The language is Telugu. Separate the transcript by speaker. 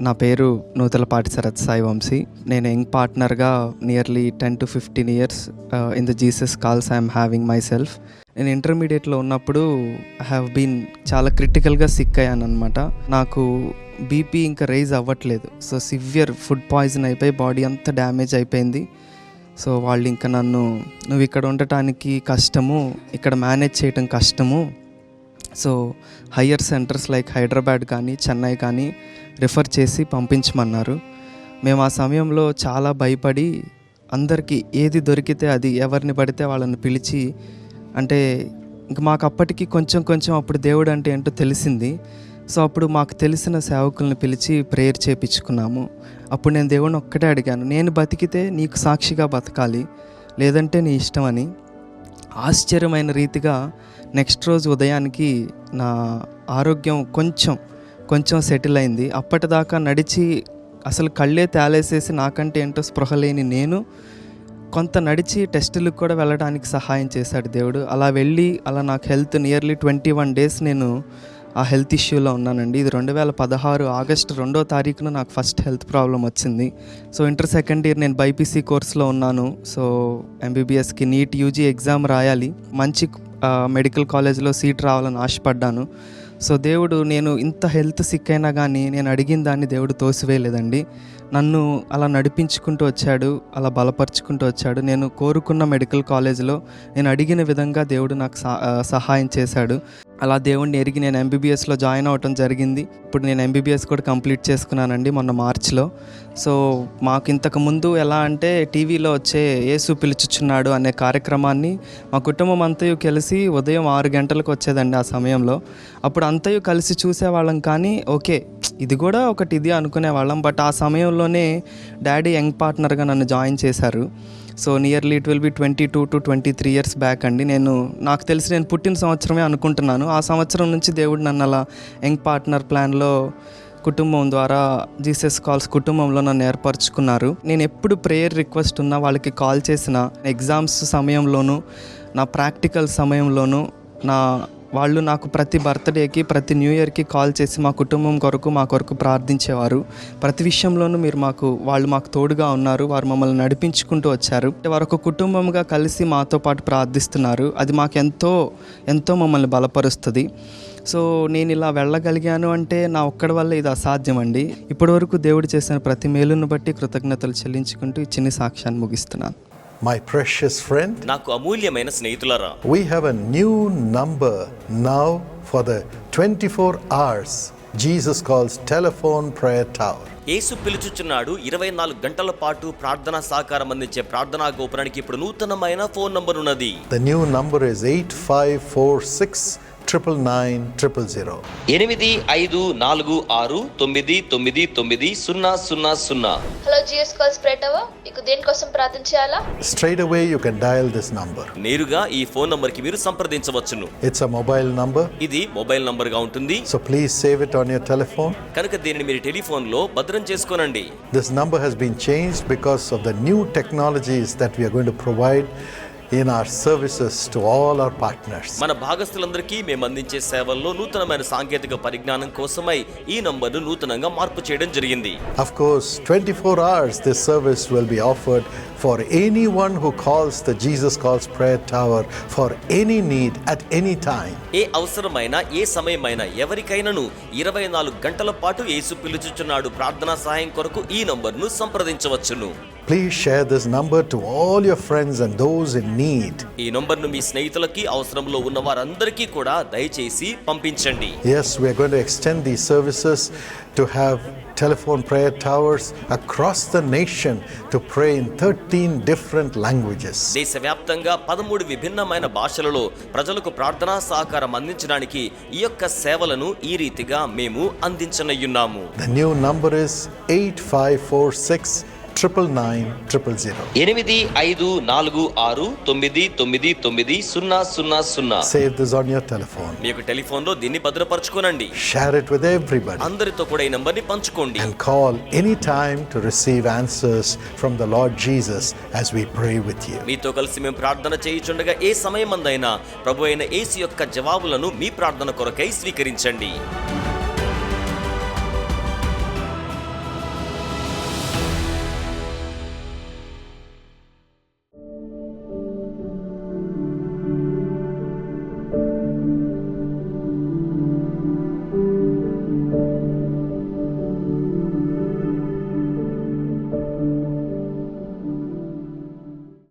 Speaker 1: నా పేరు నూతలపాటి శరత్ సాయి వంశీ. నేను young పార్ట్నర్గా nearly ten to fifteen years in the Jesus calls I'm having myself నేను ఇంటర్మీడియట్లో ఉన్నప్పుడు ఐ హ్యావ్ బీన్ చాలా క్రిటికల్గా సిక్ అయ్యాను అనమాట నాకు బీపీ ఇంకా రైజ్ అవ్వట్లేదు. సో సివియర్ ఫుడ్ పాయిజన్ అయిపోయి బాడీ అంతా డ్యామేజ్ అయిపోయింది. సో వాళ్ళు ఇంకా నన్ను నువ్వు ఇక్కడ ఉండటానికి కష్టము ఇక్కడ మేనేజ్ చేయటం కష్టము so higher centres like Hyderabad కానీ చెన్నై కానీ రిఫర్ చేసి పంపించమన్నారు. మేము ఆ సమయంలో చాలా భయపడి అందరికీ ఏది దొరికితే అది ఎవరిని పడితే వాళ్ళని పిలిచి అంటే ఇంక మాకు అప్పటికి కొంచెం కొంచెం అప్పుడు దేవుడు అంటే ఏంటో తెలిసింది. సో అప్పుడు మాకు తెలిసిన సేవకుల్ని పిలిచి ప్రేయర్ చేపించుకున్నాము. అప్పుడు నేను దేవుడిని ఒక్కటే అడిగాను నేను బతికితే నీకు సాక్షిగా బతకాలి లేదంటే నీ ఇష్టం అని ఆశ్చర్యమైన రీతిగా నెక్స్ట్ రోజు ఉదయానికి నా ఆరోగ్యం కొంచెం కొంచెం సెటిల్ అయింది. అప్పటిదాకా నడిచి అసలు కళ్ళే తేలేసేసి నాకంటే ఏంటో స్పృహ లేని నేను కొంత నడిచి టెస్టులకు కూడా వెళ్ళడానికి సహాయం చేశాడు దేవుడు. అలా వెళ్ళి అలా నాకు health nearly twenty one days నేను ఆ హెల్త్ ఇష్యూలో ఉన్నానండి. ఇది రెండు వేల పదహారు ఆగస్టు రెండో తారీఖున నాకు ఫస్ట్ హెల్త్ ప్రాబ్లం వచ్చింది. సో ఇంటర్ సెకండ్ ఇయర్ నేను బైపీసీ కోర్స్లో ఉన్నాను. సో ఎంబీబీఎస్కి నీట్ యూజీ ఎగ్జామ్ రాయాలి. మంచి మెడికల్ కాలేజ్లో సీట్ రావాలని ఆశపడ్డాను. సో దేవుడు నేను ఇంత హెల్త్ సిక్ అయినా కానీ నేను అడిగిన దాన్ని దేవుడు తోసివేయలేదండి. నన్ను అలా నడిపించుకుంటూ వచ్చాడు. అలా బలపరుచుకుంటూ వచ్చాడు. నేను కోరుకున్న మెడికల్ కాలేజ్లో నేను అడిగిన విధంగా దేవుడు నాకు సహాయం చేశాడు. అలా దేవుడిని ఎరిగి నేను ఎంబీబీఎస్లో జాయిన్ అవ్వటం జరిగింది. ఇప్పుడు నేను ఎంబీబీఎస్ కూడా కంప్లీట్ చేసుకున్నానండి మొన్న మార్చ్లో. సో మాకు ఇంతకు ముందు ఎలా అంటే టీవీలో వచ్చే యేసు పిలుచుచున్నాడు అనే కార్యక్రమాన్ని మా కుటుంబం అంతయు కలిసి ఉదయం ఆరు గంటలకు వచ్చేదండి ఆ సమయంలో. అప్పుడు అంతయు కలిసి చూసేవాళ్ళం కానీ ఓకే ఇది కూడా ఒకటి ఇది అనుకునేవాళ్ళం. బట్ ఆ సమయంలోనే డాడీ యంగ్ పార్ట్నర్గా నన్ను జాయిన్ చేశారు. So nearly it will be twenty two to twenty three years back అండి. నేను నాకు తెలిసి నేను పుట్టిన సంవత్సరమే అనుకుంటున్నాను. ఆ సంవత్సరం నుంచి దేవుడు నన్ను అలా యంగ్ పార్ట్నర్ ప్లాన్లో కుటుంబం ద్వారా జీసస్ కాల్స్ కుటుంబంలో నన్ను ఏర్పరచుకున్నారు. నేను ఎప్పుడు ప్రేయర్ రిక్వెస్ట్ ఉన్నా వాళ్ళకి కాల్ చేసిన ఎగ్జామ్స్ సమయంలోనూ నా ప్రాక్టికల్ సమయంలోనూ నా వాళ్ళు నాకు ప్రతి బర్త్డేకి ప్రతి న్యూ ఇయర్కి కాల్ చేసి మా కుటుంబం కొరకు మా కొరకు ప్రార్థించేవారు. ప్రతి విషయంలోనూ మీరు మాకు వాళ్ళు మాకు తోడుగా ఉన్నారు వారు మమ్మల్ని నడిపించుకుంటూ వచ్చారు. వారు ఒక కుటుంబంగా కలిసి మాతో పాటు ప్రార్థిస్తున్నారు. అది మాకు ఎంతో ఎంతో మమ్మల్ని బలపరుస్తుంది. సో నేను ఇలా వెళ్ళగలిగాను అంటే నా ఒక్కడి వల్ల ఇది అసాధ్యం అండి ఇప్పటివరకు దేవుడు చేసిన ప్రతి మేలును బట్టి కృతజ్ఞతలు చెల్లించుకుంటూ ఈ చిన్ని సాక్ష్యాన్ని ముగిస్తున్నాను.
Speaker 2: My precious friend,
Speaker 3: నాకు అమూల్యమైన స్నేహితులరా
Speaker 2: we have a new number now for the 24 hours Jesus calls telephone prayer tower.
Speaker 3: యేసు పిలుచుచున్నాడు ఇరవై నాలుగు గంటల పాటు ప్రార్థనా సహకారం అందించే ప్రార్థనా గోపురానికి ఇప్పుడు నూతనమైన ఫోన్ నంబర్ ఉన్నది
Speaker 2: The new number triple nine triple zero
Speaker 3: ఎనిమిది ఐదు నాలుగు ఆరు తొమ్మిది తొమ్మిది తొమ్మిది సున్నా సున్నా సున్నా.
Speaker 2: Straight away you can dial this number
Speaker 3: నేరుగా ఈ ఫోన్ నంబర్కి మీరు సంప్రదించవచ్చును.
Speaker 2: ఇట్స్ అ మొబైల్ నంబర్
Speaker 3: ఇది మొబైల్ నంబర్గా ఉంటుంది.
Speaker 2: So please save it on your telephone
Speaker 3: కనుక దీనిని మీరు టెలిఫోన్ భద్రం చేసుకోనండి.
Speaker 2: This number has been changed because of new technologies that we to provide in our services to all our partners
Speaker 3: మన భాగస్థులందరికీ మేము అందించే సేవల్లో నూతనమైన సాంకేతిక పరిజ్ఞానం కోసమై ఈ నంబర్ను నూతనంగా మార్పు చేయడం జరిగింది.
Speaker 2: Of course twenty four hours this service will be offered for anyone who calls the Jesus Calls Prayer Tower for any need at any time.
Speaker 3: ఏ అవసరమైన ఏ సమయమైనా ఎవరికైనాను ఇరవై నాలుగు గంటల పాటు యేసు పిలుచుచున్నాడు ప్రార్థనా సహాయం కొరకు ఈ నంబర్ను సంప్రదించవచ్చును
Speaker 2: Please share this number to all your friends and those in need.
Speaker 3: ఈ నంబర్ను మీ స్నేహితులకి అవసరంలో ఉన్న వారందరికీ కూడా దయచేసి పంపించండి
Speaker 2: Yes, we are going to extend these services to have telephone prayer towers across the nation to pray in 13 different languages.
Speaker 3: దేశవ్యాప్తంగా పదమూడు విభిన్నమైన భాషలలో ప్రజలకు ప్రార్థనా సహకారం అందించడానికి ఈ యొక్క సేవలను ఈ రీతిగా మేము అందించనయ్యున్నాము
Speaker 2: The new number is 8546 999 000.
Speaker 3: ఎనిమిది ఐదు నాలుగు ఆరు తొమ్మిది తొమ్మిది తొమ్మిది సున్నా సున్నా సున్నా
Speaker 2: Save this on your telephone.
Speaker 3: మీ యొక్క టెలిఫోన్లో దీన్ని భద్రపరచుకోనండి
Speaker 2: Share it with everybody.
Speaker 3: అందరితో కూడా ఈ నంబర్ని పంచుకోండి
Speaker 2: and call anytime to receive answers from the Lord Jesus as we pray with you.
Speaker 3: మీతో కలిసి మేము ప్రార్థన చేయుచుండగా ఏ సమయమందైనా ప్రభు అయిన యేసు యొక్క జవాబులను మీ ప్రార్థన కొరకై స్వీకరించండి